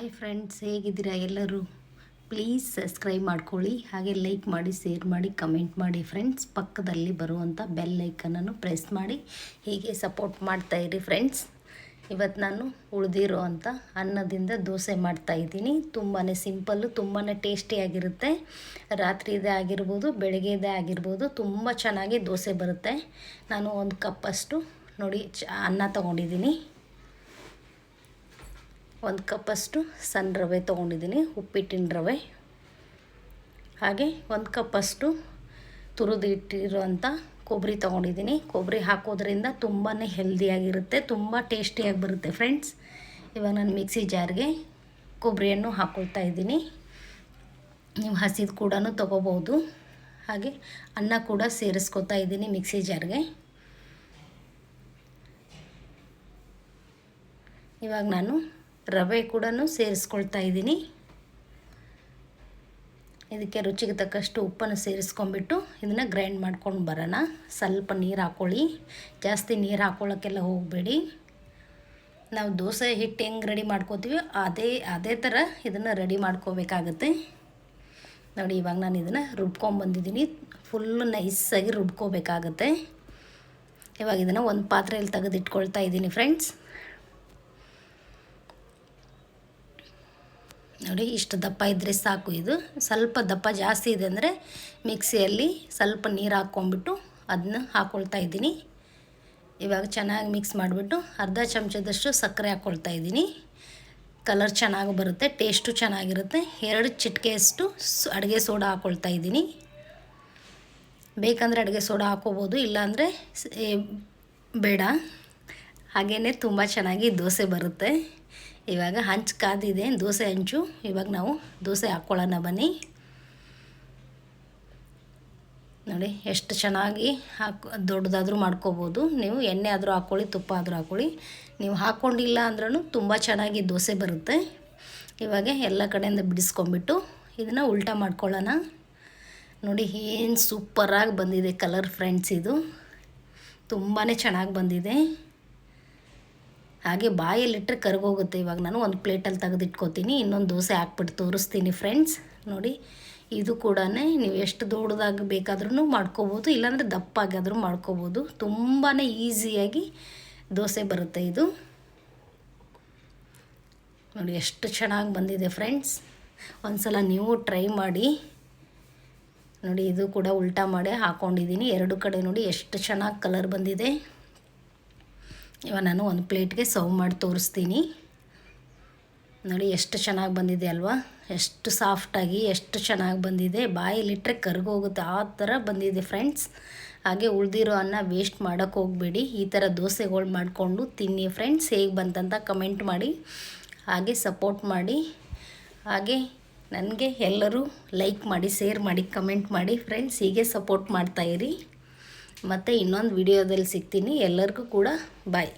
Hi friends ಹೇಗಿದ್ದೀರಾ ಎಲ್ಲರೂ? Please subscribe ಮಾಡ್ಕೊಳ್ಳಿ, ಹಾಗೆ ಲೈಕ್ ಮಾಡಿ ಶೇರ್ ಮಾಡಿ ಕಮೆಂಟ್ ಮಾಡಿ ಫ್ರೆಂಡ್ಸ್ ಪಕ್ಕದಲ್ಲಿ ಬರುವಂಥ ಬೆಲ್ ಐಕನನ್ನು ಪ್ರೆಸ್ ಮಾಡಿ, ಹೀಗೆ ಸಪೋರ್ಟ್ ಮಾಡ್ತಾಯಿರಿ ಫ್ರೆಂಡ್ಸ್ ಇವತ್ತು ನಾನು ಉಳಿದಿರೋ ಅಂಥ ಅನ್ನದಿಂದ ದೋಸೆ ಮಾಡ್ತಾಯಿದ್ದೀನಿ ತುಂಬಾ ಸಿಂಪಲ್ಲು ತುಂಬಾ ಟೇಸ್ಟಿಯಾಗಿರುತ್ತೆ ರಾತ್ರಿದೇ ಆಗಿರ್ಬೋದು ಬೆಳಗ್ಗೆದೇ ಆಗಿರ್ಬೋದು, ತುಂಬ ಚೆನ್ನಾಗಿ ದೋಸೆ ಬರುತ್ತೆ. ನಾನು ಒಂದು ಕಪ್ಪಷ್ಟು ನೋಡಿ, ಚ ಅನ್ನ ತೊಗೊಂಡಿದ್ದೀನಿ. ಒಂದು ಕಪ್ಪಷ್ಟು ಸಣ್ಣ ರವೆ ತೊಗೊಂಡಿದ್ದೀನಿ, ಉಪ್ಪಿಟ್ಟಿನ ರವೆ. ಹಾಗೆ ಒಂದು ಕಪ್ಪಷ್ಟು ತುರಿದು ಇಟ್ಟಿರುವಂಥ ಕೊಬ್ಬರಿ ತೊಗೊಂಡಿದ್ದೀನಿ. ಕೊಬ್ಬರಿ ಹಾಕೋದ್ರಿಂದ ತುಂಬಾ ಹೆಲ್ದಿಯಾಗಿರುತ್ತೆ, ತುಂಬ ಟೇಸ್ಟಿಯಾಗಿ ಬರುತ್ತೆ ಫ್ರೆಂಡ್ಸ್. ಇವಾಗ ನಾನು ಮಿಕ್ಸಿ ಜಾರ್ಗೆ ಕೊಬ್ಬರಿಯನ್ನು ಹಾಕ್ಕೊಳ್ತಾ ಇದ್ದೀನಿ. ನೀವು ಹಸಿದು ಕೂಡ ತೊಗೋಬೋದು. ಹಾಗೆ ಅನ್ನ ಕೂಡ ಸೇರಿಸ್ಕೊತಾ ಇದ್ದೀನಿ ಮಿಕ್ಸಿ ಜಾರ್ಗೆ. ಇವಾಗ ನಾನು ರವೆ ಕೂಡ ಸೇರಿಸ್ಕೊಳ್ತಾ ಇದ್ದೀನಿ. ಇದಕ್ಕೆ ರುಚಿಗೆ ತಕ್ಕಷ್ಟು ಉಪ್ಪನ್ನು ಸೇರಿಸ್ಕೊಂಬಿಟ್ಟು ಇದನ್ನು ಗ್ರೈಂಡ್ ಮಾಡ್ಕೊಂಡು ಬರೋಣ. ಸ್ವಲ್ಪ ನೀರು ಹಾಕ್ಕೊಳ್ಳಿ ಜಾಸ್ತಿ ನೀರು ಹಾಕ್ಕೊಳ್ಳೋಕ್ಕೆಲ್ಲ ಹೋಗಬೇಡಿ. ನಾವು ದೋಸೆ ಹಿಟ್ಟು ಹೆಂಗೆ ರೆಡಿ ಮಾಡ್ಕೋತೀವಿ ಅದೇ ಅದೇ ಥರ ಇದನ್ನು ರೆಡಿ ಮಾಡ್ಕೋಬೇಕಾಗತ್ತೆ. ನೋಡಿ, ಇವಾಗ ನಾನು ಇದನ್ನು ರುಬ್ಕೊಂಬಂದಿದ್ದೀನಿ ಫುಲ್ಲು ನೈಸಾಗಿ ರುಬ್ಕೋಬೇಕಾಗತ್ತೆ. ಇವಾಗ ಇದನ್ನು ಒಂದು ಪಾತ್ರೆಯಲ್ಲಿ ತೆಗೆದಿಟ್ಕೊಳ್ತಾ ಇದ್ದೀನಿ ಫ್ರೆಂಡ್ಸ್ ನೋಡಿ, ಇಷ್ಟು ದಪ್ಪ ಇದ್ದರೆ ಸಾಕು ಇದು. ಸ್ವಲ್ಪ ದಪ್ಪ ಜಾಸ್ತಿ ಇದೆ ಅಂದರೆ ಮಿಕ್ಸಿಯಲ್ಲಿ ಸ್ವಲ್ಪ ನೀರು ಹಾಕ್ಕೊಂಬಿಟ್ಟು ಅದನ್ನ ಹಾಕ್ಕೊಳ್ತಾ ಇದ್ದೀನಿ. ಇವಾಗ ಚೆನ್ನಾಗಿ ಮಿಕ್ಸ್ ಮಾಡಿಬಿಟ್ಟು ಅರ್ಧ ಚಮಚದಷ್ಟು ಸಕ್ಕರೆ ಹಾಕ್ಕೊಳ್ತಾ ಇದ್ದೀನಿ. ಕಲರ್ ಚೆನ್ನಾಗಿ ಬರುತ್ತೆ, ಟೇಸ್ಟು ಚೆನ್ನಾಗಿರುತ್ತೆ. ಎರಡು ಚಿಟಿಕೆಯಷ್ಟು ಅಡುಗೆ ಸೋಡಾ ಹಾಕ್ಕೊಳ್ತಾ ಇದ್ದೀನಿ. ಬೇಕಂದರೆ ಅಡುಗೆ ಸೋಡಾ ಹಾಕ್ಕೋಬೋದು ಇಲ್ಲಾಂದರೆ ಬೇಡ. ಹಾಗೇ ತುಂಬ ಚೆನ್ನಾಗಿ ದೋಸೆ ಬರುತ್ತೆ. ಇವಾಗ ಹಂಚು ಕಾದಿದೆ ದೋಸೆ ಹಂಚು. ಇವಾಗ ನಾವು ದೋಸೆ ಹಾಕ್ಕೊಳ್ಳೋಣ ಬನ್ನಿ. ನೋಡಿ, ಎಷ್ಟು ಚೆನ್ನಾಗಿ ಹಾಕ್, ದೊಡ್ಡದಾದರೂ ಮಾಡ್ಕೋಬೋದು. ನೀವು ಎಣ್ಣೆ ಆದರೂ ಹಾಕ್ಕೊಳ್ಳಿ ತುಪ್ಪ ಆದರೂ ಹಾಕ್ಕೊಳ್ಳಿ ನೀವು ಹಾಕ್ಕೊಂಡಿಲ್ಲ ಅಂದ್ರೂ ತುಂಬ ಚೆನ್ನಾಗಿ ದೋಸೆ ಬರುತ್ತೆ. ಇವಾಗ ಎಲ್ಲ ಕಡೆಯಿಂದ ಬಿಡಿಸ್ಕೊಂಬಿಟ್ಟು ಇದನ್ನು ಉಲ್ಟಾ ಮಾಡ್ಕೊಳ್ಳೋಣ. ನೋಡಿ, ಏನು ಸೂಪರಾಗಿ ಬಂದಿದೆ ಕಲರ್ ಫ್ರೆಂಡ್ಸ್ ಇದು. ತುಂಬಾ ಚೆನ್ನಾಗಿ ಬಂದಿದೆ. ಹಾಗೆ ಬಾಯಲ್ಲಿಟ್ಟರೆ ಕರ್ಗೋಗುತ್ತೆ. ಇವಾಗ ನಾನು ಒಂದು ಪ್ಲೇಟಲ್ಲಿ ತೆಗೆದಿಟ್ಕೋತೀನಿ. ಇನ್ನೊಂದು ದೋಸೆ ಹಾಕ್ಬಿಟ್ಟು ತೋರಿಸ್ತೀನಿ ಫ್ರೆಂಡ್ಸ್ ನೋಡಿ, ಇದು ಕೂಡ ನೀವು ಎಷ್ಟು ದೊಡ್ಡದಾಗಿ ಬೇಕಾದ್ರೂ ಮಾಡ್ಕೋಬೋದು, ಇಲ್ಲಾಂದರೆ ದಪ್ಪಾಗಾದರೂ ಮಾಡ್ಕೋಬೋದು. ತುಂಬಾ ಈಸಿಯಾಗಿ ದೋಸೆ ಬರುತ್ತೆ ಇದು. ನೋಡಿ, ಎಷ್ಟು ಚೆನ್ನಾಗಿ ಬಂದಿದೆ ಫ್ರೆಂಡ್ಸ್ ಒಂದು ಸಲ ನೀವು ಟ್ರೈ ಮಾಡಿ. ನೋಡಿ, ಇದು ಕೂಡ ಉಲ್ಟಾ ಮಾಡಿ ಹಾಕ್ಕೊಂಡಿದ್ದೀನಿ ಎರಡು ಕಡೆ ನೋಡಿ ಎಷ್ಟು ಚೆನ್ನಾಗಿ ಕಲರ್ ಬಂದಿದೆ. ಇವಾಗ ನಾನು ಒಂದು ಪ್ಲೇಟ್ಗೆ ಸರ್ವ್ ಮಾಡಿ ತೋರಿಸ್ತೀನಿ. ನೋಡಿ ಎಷ್ಟು ಚೆನ್ನಾಗಿ ಬಂದಿದೆ ಅಲ್ವಾ? ಎಷ್ಟು ಸಾಫ್ಟಾಗಿ ಎಷ್ಟು ಚೆನ್ನಾಗಿ ಬಂದಿದೆ. ಬಾಯಲ್ಲಿಟ್ಟರೆ ಕರ್ಗೋಗುತ್ತೆ. ಆ ಥರ ಬಂದಿದೆ ಫ್ರೆಂಡ್ಸ್ ಹಾಗೆ ಉಳಿದಿರೋ ಅನ್ನ ವೇಸ್ಟ್ ಮಾಡೋಕ್ಕೆ ಹೋಗಬೇಡಿ. ಈ ಥರ ದೋಸೆಗಳು ಮಾಡಿಕೊಂಡು ತಿನ್ನಿ ಫ್ರೆಂಡ್ಸ್ ಹೇಗೆ ಬಂತಂತ ಕಮೆಂಟ್ ಮಾಡಿ. ಹಾಗೆ ಸಪೋರ್ಟ್ ಮಾಡಿ. ಹಾಗೆ ನನಗೆ ಎಲ್ಲರೂ ಲೈಕ್ ಮಾಡಿ ಶೇರ್ ಮಾಡಿ ಕಮೆಂಟ್ ಮಾಡಿ ಫ್ರೆಂಡ್ಸ್ ಹೀಗೆ ಸಪೋರ್ಟ್ ಮಾಡ್ತಾಯಿರಿ ಮತ್ತು ಇನ್ನೊಂದು ವಿಡಿಯೋದಲ್ಲಿ ಸಿಗ್ತೀನಿ. ಎಲ್ಲರಿಗೂ ಕೂಡ ಬಾಯ್